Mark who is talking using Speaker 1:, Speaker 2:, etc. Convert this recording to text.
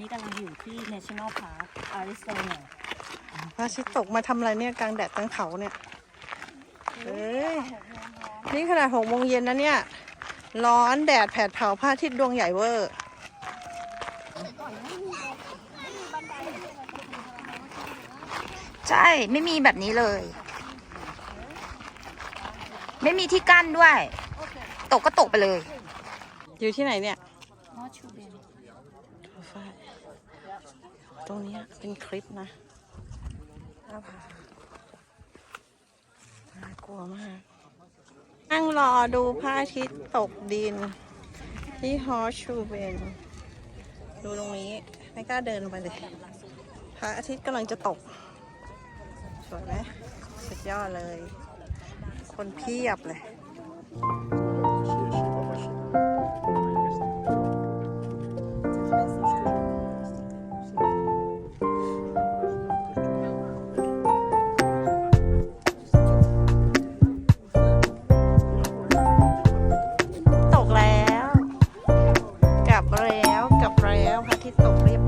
Speaker 1: นี้กำลังอยู่ที่ National Park Arizona
Speaker 2: พระอาทิตตกมาทำอะไรเนี่ยกลางแดดกลางเขาเนี่ยเฮ้ย นี่ขนาดหกโมงเย็นนะเนี่ย ร้อนแดดแผดเผาพระอาทิตย์ดวงใหญ่เวอร์
Speaker 1: ใช่ ไม่มีแบบนี้เลย ไม่มีที่กั้นด้วย ตกก็ตกไปเลย
Speaker 2: อยู่ที่ไหนเนี่ย เบนฟ้าตรงนี้เป็นคลิปนะน่าพาน่ากลัวมาก นั่งรอดูพระอาทิตย์ตกดิน ที่ฮอร์ชูเบน ดูตรงนี้ ไม่กล้าเดินลงไปเลยพระอาทิตย์กำลังจะตก สวยไหมสุดยอดเลย คนเพียบเลย อกแล้วค่ะที่ตกเรียบ